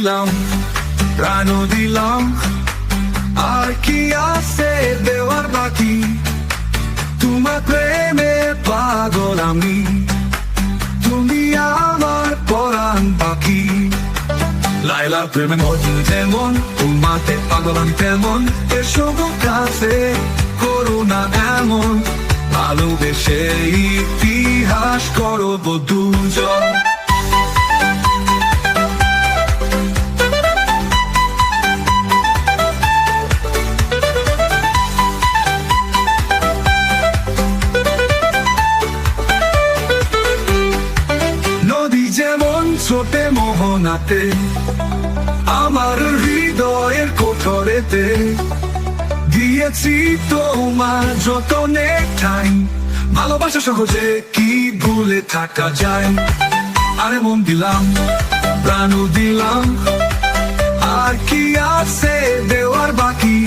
দিলাম প্রাণও দিলাম আর কি আছে দেওয়ার বাকি তোমার প্রেমে পাগল আমি তুমি আমার পরাণ পাখি লাইলা প্রেমে মজু যেমন তোমাতে পাগল আমি তেমন এসো গো কাছে করুণা এমন ভালোবেসে ইতিহাস করব দুজন মোহনাতে আমার হৃদয়ের কোঠরেতে দিয়েছি তোমার যতনে ঠাই। ভালোবাসা সহজে কি ভুলে থাকা যায়? আরে মন দিলাম প্রাণ দিলাম, আর কি আছে দেওয়ার বাকি?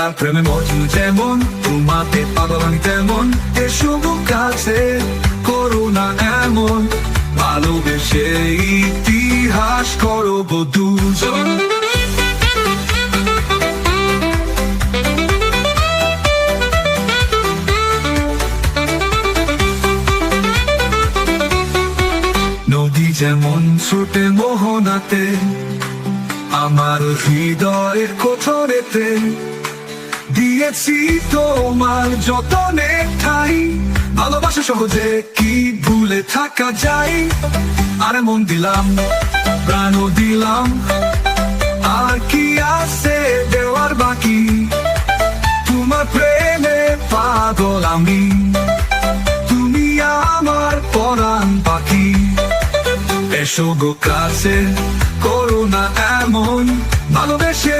লাইলার প্রেমে মজু যেমন, তোমাতে পাগল আমি তেমন। এসো গো কাছে করুণা এমন। ভালোবেসে ইতিহাস করব দুজন নদী যেমন ছোটে মোহনাতে, আমার হৃদয়ের কোঠরেতে দিয়েছি তোমার যতনে ঠাই। ভালোবাসা সহজে কি ভুলে থাকা যায়? আরে মন দিলাম, প্রাণও দিলাম। আর কি আছে দেওয়ার বাকি? তোমার প্রেমে পাগল আমি। তুমি আমার পরাণ পাখি। এসো গো কাছে করোনা এমন ভালোবেসে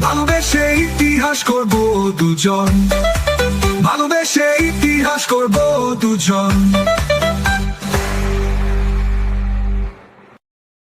ভালোবেসে ইতিহাস করব দুজন। ভালোবেসে ইতিহাস করব দুজন।